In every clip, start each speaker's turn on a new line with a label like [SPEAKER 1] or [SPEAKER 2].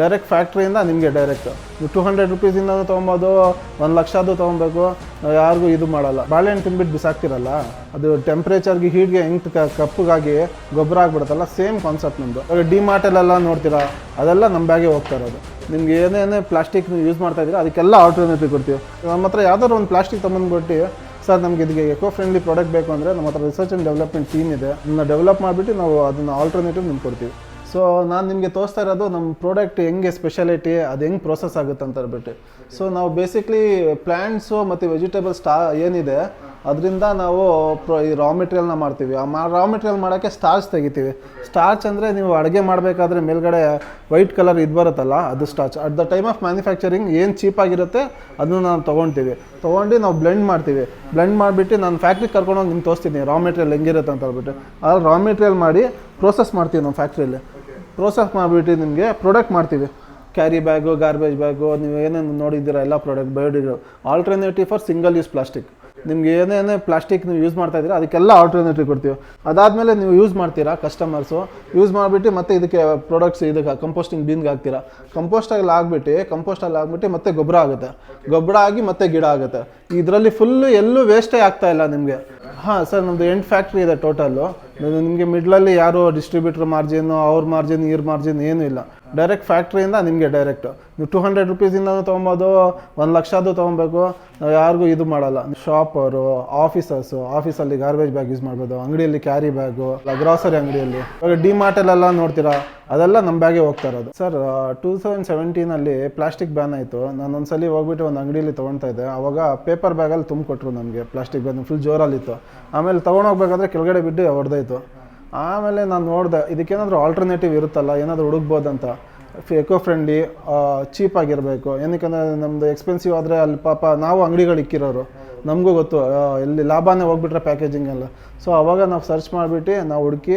[SPEAKER 1] Direct ಫ್ಯಾಕ್ಟ್ರಿಯಿಂದ ನಿಮಗೆ direct ನೀವು two hundred ರುಪೀಸಿಂದ ತೊಗೊಬೋದು, ಒಂದು ಲಕ್ಷದ್ದು ತೊಗೊಬೇಕು, ಯಾರಿಗೂ ಇದು ಮಾಡಲ್ಲ. ಬಾಳೆಹಣ್ಣು ತಿನ್ಬಿಟ್ಟು ಬಿಸಾಕ್ತಿರಲ್ಲ, ಅದು ಟೆಂಪ್ರೇಚರ್ಗೆ ಹೀಟ್ಗೆ ಹೆಂಗೆ ಕಪ್ಪಗಾಗಿ ಗೊಬ್ಬರ ಆಗ್ಬಿಡುತ್ತಲ್ಲ ಸೇಮ್ ಕಾನ್ಸೆಪ್ಟ್ ನಮ್ಮದು ಡಿ ಮಾರ್ಟಲ್ಲೆಲ್ಲ ನೋಡ್ತೀರಾ, ಅದೆಲ್ಲ ನಮ್ಮ ಬ್ಯಾಗೆ ಹೋಗ್ತಾ ಇರೋದು. ನಿಮ್ಗೆ ಏನೇನೇ ಪ್ಲಾಸ್ಟಿಕ್ ಯೂಸ್ ಮಾಡ್ತಾ ಇದ್ದೀರಾ, ಅದಕ್ಕೆಲ್ಲ ಆಲ್ಟರ್ನೇಟಿವ್ ಕೊಡ್ತೀವಿ. ನಮ್ಮ ಹತ್ರ ಯಾವ್ದಾದ್ರು ಒಂದು ಪ್ಲಾಸ್ಟಿಕ್ ತೊಗೊಂಡ್ಬಿಟ್ಟು ಸರ್, ನಮ್ಗೆ ಇದಕ್ಕೆ ಎಕೋ ಫ್ರೆಂಡ್ಲಿ ಪ್ರಾಡಕ್ಟ್ ಬೇಕು ಅಂದರೆ ನಮ್ಮ ಹತ್ರ ರಿಸರ್ಚ್ ಆ್ಯಂಡ್ ಡೆವಲಪ್ಮೆಂಟ್ ಟೀಮ್ ಇದೆ. ಅದನ್ನ ಡೆವಲಪ್ ಮಾಡಿಬಿಟ್ಟು ನಾವು ಅದನ್ನು ಆಲ್ಟರ್ನೇಟಿವ್ ನಿಮ್ಗೆ ಕೊಡ್ತೀವಿ. ಸೊ ನಾನು ನಿಮಗೆ ತೋರಿಸ್ತಾ ಇರೋದು ನಮ್ಮ ಪ್ರಾಡಕ್ಟ್ ಹೆಂಗೆ ಸ್ಪೆಷಾಲಿಟಿ ಅದು ಹೆಂಗೆ ಪ್ರೊಸೆಸ್ ಆಗುತ್ತೆ ಅಂತ ಹೇಳ್ಬಿಟ್ಟು. ಸೊ ನಾವು ಬೇಸಿಕ್ಲಿ ಪ್ಲ್ಯಾಂಟ್ಸು ಮತ್ತು ವೆಜಿಟೇಬಲ್ ಸ್ಟಾ ಏನಿದೆ, ಅದರಿಂದ ನಾವು ಪ್ರೊ ಈ ರಾ ಮೆಟೀರಿಯಲ್ನ ಮಾಡ್ತೀವಿ. ಆ ರಾ ಮೆಟೀರಿಯಲ್ ಮಾಡೋಕ್ಕೆ ಸ್ಟಾರ್ಚ್ ತೆಗಿತೀವಿ. ಸ್ಟಾರ್ಚ್ ಅಂದರೆ ನೀವು ಅಡುಗೆ ಮಾಡಬೇಕಾದ್ರೆ ಮೇಲ್ಗಡೆ ವೈಟ್ ಕಲರ್ ಇದು ಬರುತ್ತಲ್ಲ, ಅದು starch at the time of manufacturing ಏನು ಚೀಪಾಗಿರುತ್ತೆ ಅದನ್ನು ನಾವು ತೊಗೊಳ್ತೀವಿ ತೊಗೊಂಡು ನಾವು ಬ್ಲೆಂಡ್ ಮಾಡ್ತೀವಿ. ಬ್ಲೆಂಡ್ ಮಾಡಿಬಿಟ್ಟು ನಾನು ಫ್ಯಾಕ್ಟ್ರಿಗೆ ಕರ್ಕೊಂಡೋಗಿ ನಿಮ್ಗೆ ತೋರಿಸ್ತೀನಿ ರಾ ಮೆಟೀರಿಯಲ್ ಹೆಂಗಿರುತ್ತೆ ಅಂತ ಹೇಳ್ಬಿಟ್ಟು. ಆ ರಾ ಮೆಟೀರಿಯಲ್ ಮಾಡಿ ಪ್ರೋಸೆಸ್ ಮಾಡ್ತೀವಿ ನಮ್ಮ ಫ್ಯಾಕ್ಟ್ರಿಯಲ್ಲಿ ಪ್ರೋಸೆಸ್ ಮಾಡಿಬಿಟ್ಟು ನಿಮಗೆ ಪ್ರಾಡಕ್ಟ್ ಮಾಡ್ತೀವಿ. ಕ್ಯಾರಿ ಬ್ಯಾಗು ಗಾರ್ಬೇಜ್ ಬ್ಯಾಗು ನೀವು ಏನೇನು ನೋಡಿದ್ದೀರ, ಎಲ್ಲ product biodegrade alternative for single use plastic ನಿಮ್ಗೆ ಏನೇನೇ ಪ್ಲಾಸ್ಟಿಕ್ ನೀವು ಯೂಸ್ ಮಾಡ್ತಾ ಇದ್ದೀರಾ, ಅದಕ್ಕೆಲ್ಲ ಆಲ್ಟರ್ನೇಟಿವ್ ಕೊಡ್ತೀವಿ. ಅದಾದಮೇಲೆ ನೀವು ಯೂಸ್ ಮಾಡ್ತೀರಾ ಕಸ್ಟಮರ್ಸು ಯೂಸ್ ಮಾಡಿಬಿಟ್ಟು ಮತ್ತೆ ಇದಕ್ಕೆ ಪ್ರಾಡಕ್ಟ್ಸ್ ಇದಕ್ಕೆ ಕಂಪೋಸ್ಟಿಂಗ್ ಬೀನ್ಗೆ ಹಾಕ್ತೀರಾ. ಕಂಪೋಸ್ಟಲ್ಲಿ ಆಗ್ಬಿಟ್ಟು ಕಂಪೋಸ್ಟಲ್ಲಿ ಆಗ್ಬಿಟ್ಟು ಮತ್ತೆ ಗೊಬ್ಬರ ಆಗುತ್ತೆ. ಗೊಬ್ಬರ ಆಗಿ ಮತ್ತೆ ಗಿಡ ಆಗುತ್ತೆ. ಇದರಲ್ಲಿ ಫುಲ್ಲು ಎಲ್ಲೂ ವೇಸ್ಟೇ ಆಗ್ತಾ ಇಲ್ಲ ನಿಮಗೆ. ಹಾಂ, ಸರ್ ನಮ್ಮದು ಎಂಟು ಫ್ಯಾಕ್ಟ್ರಿ ಇದೆ ಟೋಟಲ್ಲು ನಿಮಗೆ ಮಿಡ್ಲಲ್ಲಿ ಯಾರು ಡಿಸ್ಟ್ರಿಬ್ಯೂಟರ್ ಮಾರ್ಜಿನ್ ಅವ್ರ ಮಾರ್ಜಿನ್ ಇವ್ರ ಮಾರ್ಜಿನ್ ಏನೂ ಇಲ್ಲ. ಡೈರೆಕ್ಟ್ ಫ್ಯಾಕ್ಟ್ರಿಯಿಂದ ನಿಮಗೆ ಡೈರೆಕ್ಟು ನೀವು ಟೂ ಹಂಡ್ರೆಡ್ ರುಪೀಸಿಂದ ತೊಗೊಬೋದು, ಒಂದು ಲಕ್ಷದ್ದು ತೊಗೊಬೇಕು. ನಾವು ಯಾರಿಗೂ ಇದು ಮಾಡಲ್ಲ. ಶಾಪರು ಆಫೀಸರ್ಸು ಆಫೀಸಲ್ಲಿ ಗಾರ್ಬೇಜ್ ಬ್ಯಾಗ್ ಯೂಸ್ ಮಾಡ್ಬೋದು, ಅಂಗಡಿಯಲ್ಲಿ ಕ್ಯಾರಿ ಬ್ಯಾಗು ಗ್ರಾಸರಿ ಅಂಗಡಿಯಲ್ಲಿ. ಇವಾಗ ಡಿ ಮಾರ್ಟಲ್ಲೆಲ್ಲ ನೋಡ್ತೀರಾ? ಅದೆಲ್ಲ ನಮ್ಮ ಬ್ಯಾಗೆ ಹೋಗ್ತಾ ಇರೋದು. ಸರ್ ಟೂ ತೌಸಂಡ್ ಸೆವೆಂಟೀನಲ್ಲಿ ಪ್ಲಾಸ್ಟಿಕ್ ಬ್ಯಾನ್ ಆಯಿತು. ನಾನು ಒಂದ್ಸಲಿ ಹೋಗ್ಬಿಟ್ಟು ಒಂದು ಅಂಗಡಿಯಲ್ಲಿ ತೊಗೊಳ್ತಾ ಇದ್ದೆ. ಆವಾಗ ಪೇಪರ್ ಬ್ಯಾಗಲ್ಲಿ ತುಂಬಿಕೊಟ್ರು ನಮಗೆ ಪ್ಲಾಸ್ಟಿಕ್ ಬ್ಯಾನ್ ಫುಲ್ ಜೋರಲ್ಲಿತ್ತು. ಆಮೇಲೆ ತೊಗೊಂಡೋಗ್ಬೇಕಾದ್ರೆ ಕೆಳಗಡೆ ಬಿಟ್ಟು ಹೊಡೆದೋಯ್ತು. ಆಮೇಲೆ ನಾನು ನೋಡಿದೆ, ಇದಕ್ಕೇನಾದರೂ ಆಲ್ಟರ್ನೇಟಿವ್ ಇರುತ್ತಲ್ಲ, ಏನಾದರೂ ಹುಡುಕ್ಬೋದಂತ. ಎಕೋ ಫ್ರೆಂಡ್ಲಿ ಚೀಪಾಗಿರಬೇಕು ಏನಕ್ಕೆಂದರೆ ನಮ್ಮದು ಎಕ್ಸ್ಪೆನ್ಸಿವ್ ಆದರೆ ಅಲ್ಲಿ ಪಾಪ ನಾವು ಅಂಗಡಿಗಳು ಇಕ್ಕಿರೋರು. ನಮಗೂ ಗೊತ್ತು ಇಲ್ಲಿ ಲಾಭನೇ ಹೋಗ್ಬಿಟ್ರೆ ಪ್ಯಾಕೇಜಿಂಗ್ ಎಲ್ಲ. ಸೊ ಅವಾಗ ನಾವು ಸರ್ಚ್ ಮಾಡಿಬಿಟ್ಟು ನಾವು ಹುಡುಕಿ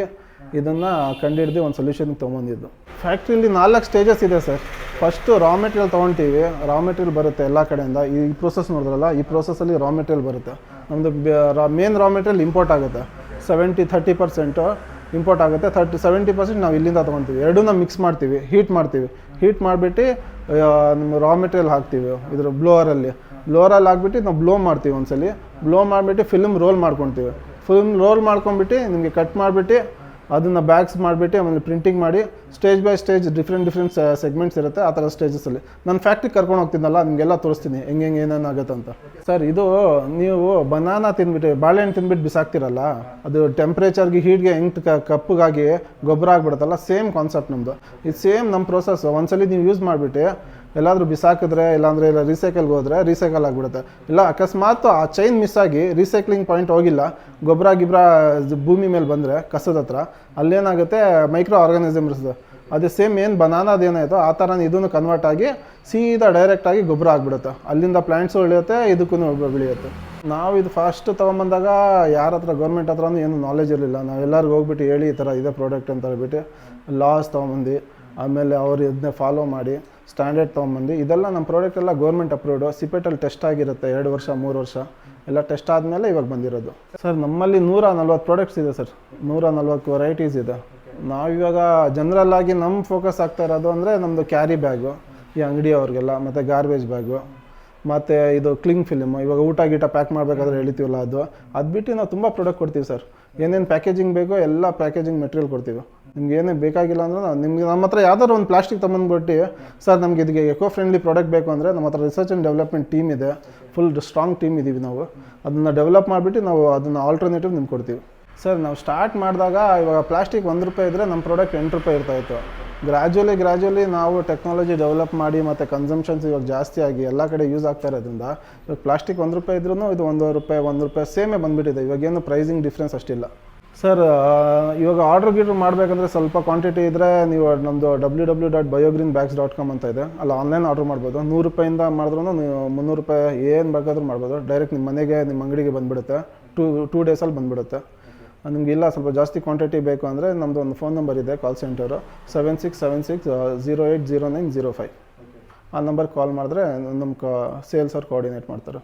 [SPEAKER 1] ಇದನ್ನು ಕಂಡಿಡ್ದು ಒಂದು ಸೊಲ್ಯೂಷನ್ ತೊಗೊಂಡಿದ್ದು ಫ್ಯಾಕ್ಟ್ರಿಲಿ ನಾಲ್ಕು ಸ್ಟೇಜಸ್ ಇದೆ ಸರ್. ಫಸ್ಟು ರಾ ಮೆಟೀರಿಯಲ್ ತೊಗೊಳ್ತೀವಿ ರಾ ಮೆಟೀರಿಯಲ್ ಬರುತ್ತೆ ಎಲ್ಲ ಕಡೆಯಿಂದ. ಈ ಪ್ರೋಸೆಸ್ ನೋಡಿದ್ರಲ್ಲ, ಈ ಪ್ರೋಸೆಸ್ಸಲ್ಲಿ ರಾ ಮೆಟೀರಿಯಲ್ ಬರುತ್ತೆ. ನಮ್ಮದು ಮೇನ್ ರಾ ಮೆಟೀರಿಯಲ್ ಇಂಪೋರ್ಟ್ ಆಗುತ್ತೆ. ಸೆವೆಂಟಿ ಥರ್ಟಿ ಪರ್ಸೆಂಟು ಇಂಪೋರ್ಟ್ ಆಗುತ್ತೆ. ಥರ್ಟಿ ಸೆವೆಂಟಿ ಪರ್ಸೆಂಟ್ ನಾವು ಇಲ್ಲಿಂದ ತೊಗೊತೀವಿ. ಎರಡನ್ನ ಮಿಕ್ಸ್ ಮಾಡ್ತೀವಿ. ಹೀಟ್ ಮಾಡ್ತೀವಿ. ಹೀಟ್ ಮಾಡಿಬಿಟ್ಟು ನಮ್ಮ ರಾ ಮೆಟೀರಿಯಲ್ ಹಾಕ್ತೀವಿ. ಇದ್ರ ಬ್ಲೋವರಲ್ಲಿ ಬ್ಲೋವರಲ್ಲಿ ಹಾಕ್ಬಿಟ್ಟು ನಾವು ಬ್ಲೋ ಮಾಡ್ತೀವಿ ಒಂದ್ಸಲಿ. ಬ್ಲೋ ಮಾಡಿಬಿಟ್ಟು ಫಿಲ್ಮ್ ರೋಲ್ ಮಾಡ್ಕೊತೀವಿ. ಫಿಲ್ಮ್ ರೋಲ್ ಮಾಡ್ಕೊಂಬಿಟ್ಟು ನಿಮಗೆ ಕಟ್ ಮಾಡಿಬಿಟ್ಟು ಅದನ್ನು ಬ್ಯಾಗ್ಸ್ ಮಾಡಿಬಿಟ್ಟು ಆಮೇಲೆ ಪ್ರಿಂಟಿಂಗ್ ಮಾಡಿ stage by stage different different segments ಇರುತ್ತೆ, ಆ ಥರ ಸ್ಟೇಜಸಲ್ಲಿ ನಾನು ಫ್ಯಾಕ್ಟ್ರಿಗೆ ಕರ್ಕೊಂಡು ಹೋಗ್ತೀನಲ್ಲ ನಿಮಗೆಲ್ಲ ತೋರಿಸ್ತೀನಿ, ಹೆಂಗೆ ಹೆಂಗೆ, ಏನೇನು ಆಗುತ್ತೆ ಅಂತ. ಸರ್ ಇದು ನೀವು ಬನಾನಾ ತಿಂದ್ಬಿಟ್ಟು ಬಾಳೆಹಣ್ಣು ತಿಂದ್ಬಿಟ್ಟು ಬಿಸಾಕ್ತಿರಲ್ಲ, ಅದು ಟೆಂಪ್ರೇಚರ್ಗೆ ಹೀಟ್ಗೆ ಹೆಂಗೆ ಕಪ್ಪಗಾಗಿ ಗೊಬ್ಬರ ಆಗ್ಬಿಡುತ್ತಲ್ಲ ಸೇಮ್ ಕಾನ್ಸೆಪ್ಟ್ ನಮ್ಮದು ಇದು ಸೇಮ್ ನಮ್ಮ ಪ್ರೊಸೆಸ್ ಒಂದ್ಸಲ ನೀವು ಯೂಸ್ ಮಾಡಿಬಿಟ್ಟು ಎಲ್ಲಾದರೂ ಬಿಸಾಕಿದ್ರೆ, ಇಲ್ಲಾಂದರೆ ಇಲ್ಲ ರೀಸೈಕಲ್ಗೆ ಹೋದರೆ ರೀಸೈಕಲ್ ಆಗಿಬಿಡುತ್ತೆ. ಇಲ್ಲ, ಅಕಸ್ಮಾತ್ ಆ ಚೈನ್ ಮಿಸ್ ಆಗಿ ರೀಸೈಕ್ಲಿಂಗ್ ಪಾಯಿಂಟ್ ಹೋಗಿಲ್ಲ, ಗೊಬ್ಬರ ಗಿಬ್ಬರ ಭೂಮಿ ಮೇಲೆ ಬಂದರೆ ಕಸದ ಹತ್ರ, ಅಲ್ಲೇನಾಗುತ್ತೆ ಮೈಕ್ರೋ ಆರ್ಗನೈಸಮ್ ಇರ್ತದೆ. ಅದೇ ಸೇಮ್ ಏನು ಬನಾನದೇನಾಯಿತು ಆ ಥರ ಇದನ್ನು ಕನ್ವರ್ಟ್ ಆಗಿ ಸೀದಾ ಡೈರೆಕ್ಟಾಗಿ ಗೊಬ್ಬರ ಆಗಿಬಿಡುತ್ತೆ. ಅಲ್ಲಿಂದ ಪ್ಲ್ಯಾಂಟ್ಸು ಉಳಿಯುತ್ತೆ ಇದಕ್ಕೂ ಬೆಳೆಯುತ್ತೆ. ನಾವು ಇದು ಫಸ್ಟ್ ತೊಗೊಂಬಂದಾಗ ಯಾರ ಹತ್ರ ಗೌರ್ಮೆಂಟ್ ಹತ್ರನೂ ಏನು ನಾಲೆಜ್ ಇರಲಿಲ್ಲ. ನಾವು ಎಲ್ಲರಿಗೂ ಹೋಗ್ಬಿಟ್ಟು ಹೇಳಿ ಈ ಥರ ಇದೆ ಪ್ರಾಡಕ್ಟ್ ಅಂತ ಹೇಳ್ಬಿಟ್ಟು ಲಾಸ್ ತೊಗೊಂಬಂದು ಆಮೇಲೆ ಅವ್ರು ಇದನ್ನೇ ಫಾಲೋ ಮಾಡಿ ಸ್ಟ್ಯಾಂಡರ್ಡ್ ತೊಗೊಂಬಂದು ಇದೆಲ್ಲ ನಮ್ಮ ಪ್ರಾಡಕ್ಟ್ ಎಲ್ಲ ಗೌರ್ಮೆಂಟ್ ಅಪ್ರೂವ್ಡು ಸಿಪೆಟಲ್ಲಿ ಟೆಸ್ಟ್ ಆಗಿರುತ್ತೆ ಎರಡು ವರ್ಷ, ಮೂರು ವರ್ಷ. ಎಲ್ಲ ಟೆಸ್ಟ್ ಆದಮೇಲೆ ಇವಾಗ ಬಂದಿರೋದು. ಸರ್ ನಮ್ಮಲ್ಲಿ ನೂರ ನಲ್ವತ್ತು ಪ್ರಾಡಕ್ಟ್ಸ್ ಇದೆ ಸರ್ ನೂರ ನಲ್ವತ್ತು ವೆರೈಟೀಸ್ ಇದೆ. ನಾವಿವಾಗ ಜನರಲ್ ಆಗಿ ನಮ್ಮ ಫೋಕಸ್ ಆಗ್ತಾ ಇರೋದು ಅಂದರೆ ನಮ್ಮದು ಕ್ಯಾರಿ ಬ್ಯಾಗು ಈ ಅಂಗಡಿಯವ್ರಿಗೆಲ್ಲ ಮತ್ತು ಗಾರ್ಬೇಜ್ ಬ್ಯಾಗು ಮತ್ತು ಇದು ಕ್ಲಿಂಗ್ ಫಿಲ್ಮು ಇವಾಗ ಊಟ ಗೀಟ ಪ್ಯಾಕ್ ಮಾಡಬೇಕಾದ್ರೆ ಹೇಳ್ತೀವಲ್ಲ ಅದು. ಅದು ಬಿಟ್ಟು ನಾವು ತುಂಬ ಪ್ರಾಡಕ್ಟ್ ಕೊಡ್ತೀವಿ ಸರ್ ಏನೇನು ಪ್ಯಾಕೇಜಿಂಗ್ ಬೇಕೋ ಎಲ್ಲ ಪ್ಯಾಕೇಜಿಂಗ್ ಮೆಟೀರಿಯಲ್ ಕೊಡ್ತೀವಿ. ನಿಮ್ಗೆ ಏನೇ ಬೇಕಾಗಿಲ್ಲ ಅಂದ್ರೆ ನಾವು ನಿಮ್ಗೆ ನಮ್ಮ ಹತ್ರ ಯಾವ್ದಾದ್ರು ಒಂದು ಪ್ಲಾಸ್ಟಿಕ್ ತಗೊಂಡ್ಬಿಟ್ಟು ಸರ್, ನಮ್ಗೆ ಇದಕ್ಕೆ ಎಕೋ ಫ್ರೆಂಡ್ಲಿ ಪ್ರಾಡಕ್ಟ್ ಬೇಕು ಅಂದರೆ ನಮ್ಮ ಹತ್ರ ರಿಸರ್ಚ್ ಆ್ಯಂಡ್ ಡೆವಲಪ್ಮೆಂಟ್ ಟೀಮ್ ಇದೆ. ಫುಲ್ ಸ್ಟ್ರಾಂಗ್ ಟೀಮ್ ಇದ್ದೀವಿ ನಾವು. ಅದನ್ನು ಡೆವಲಪ್ ಮಾಡಿಬಿಟ್ಟು ನಾವು ಅದನ್ನು ಆಲ್ಟರ್ನೇಟಿವ್ ನಿಮ್ಗೆ ಕೊಡ್ತೀವಿ. ಸರ್, ನಾವು ಸ್ಟಾರ್ಟ್ ಮಾಡಿದಾಗ ಇವಾಗ ಪ್ಲಾಸ್ಟಿಕ್ ಒಂದು ರೂಪಾಯಿ ಇದ್ದರೆ ನಮ್ಮ ಪ್ರಾಡಕ್ಟ್ ಎಂಟು ರೂಪಾಯಿ ಇರ್ತಾಯಿತ್ತು ಗ್ರ್ಯಾಜುವಲಿ ಗ್ರ್ಯಾಜುವಲಿ ನಾವು ಟೆಕ್ನಾಲಜಿ ಡೆವಲಪ್ ಮಾಡಿ ಮತ್ತು ಕನ್ಸಂಪ್ಷನ್ಸ್ ಇವಾಗ ಜಾಸ್ತಿ ಆಗಿ ಎಲ್ಲ ಕಡೆ ಯೂಸ್ ಆಗ್ತಾ ಇರೋದ್ರಿಂದ, ಇವಾಗ ಪ್ಲಾಸ್ಟಿಕ್ ಒಂದು ರೂಪಾಯಿ ಇದ್ರೂ ಇದು ಒಂದೂವರೆ ರೂಪಾಯಿ, ಒಂದು ರೂಪಾಯಿ ಸೇಮೇ ಬಂದುಬಿಟ್ಟಿದೆ. ಇವಾಗೇನು ಪ್ರೈಸಿಂಗ್ ಡಿಫ್ರೆನ್ಸ್ ಅಷ್ಟಿಲ್ಲ. ಸರ್ ಇವಾಗ ಆರ್ಡ್ರ್ ಗಿಡ್ರ್ ಮಾಡಬೇಕಂದ್ರೆ ಸ್ವಲ್ಪ ಕ್ವಾಂಟಿಟಿ ಇದ್ದರೆ ನೀವು ನಮ್ಮದು W W dot biogreen bags dot com ಅಂತ ಇದೆ. ಅಲ್ಲಿ ಆನ್ಲೈನ್ ಆರ್ಡ್ರ್ ಮಾಡ್ಬೋದು. ನೂರು ರೂಪಾಯಿಂದ ಮಾಡಿದ್ರೂ ನೀವು ಮುನ್ನೂರು ರೂಪಾಯಿ ಏನು ಬೇಕಾದರೂ ಮಾಡ್ಬೋದು. ಡೈರೆಕ್ಟ್ ನಿಮ್ಮ ಮನೆಗೆ ನಿಮ್ಮ ಅಂಗಡಿಗೆ ಬಂದುಬಿಡುತ್ತೆ. ಟೂ ಟೂ ಡೇಸಲ್ಲಿ ಬಂದುಬಿಡುತ್ತೆ. ನಿಮ್ಗೆ ಇಲ್ಲ, ಸ್ವಲ್ಪ ಜಾಸ್ತಿ ಕ್ವಾಂಟಿಟಿ ಬೇಕು ಅಂದರೆ ನಮ್ಮದು ಒಂದು ಫೋನ್ ನಂಬರ್ ಇದೆ call centre seven six seven six zero eight zero nine zero five ಆ ನಂಬರ್ಗೆ ಕಾಲ್ ಮಾಡಿದ್ರೆ ನಮ್ಮ ಕ ಸೇಲ್ಸ್ ಅವ್ರು ಕೋಆರ್ಡಿನೇಟ್ ಮಾಡ್ತಾರೆ.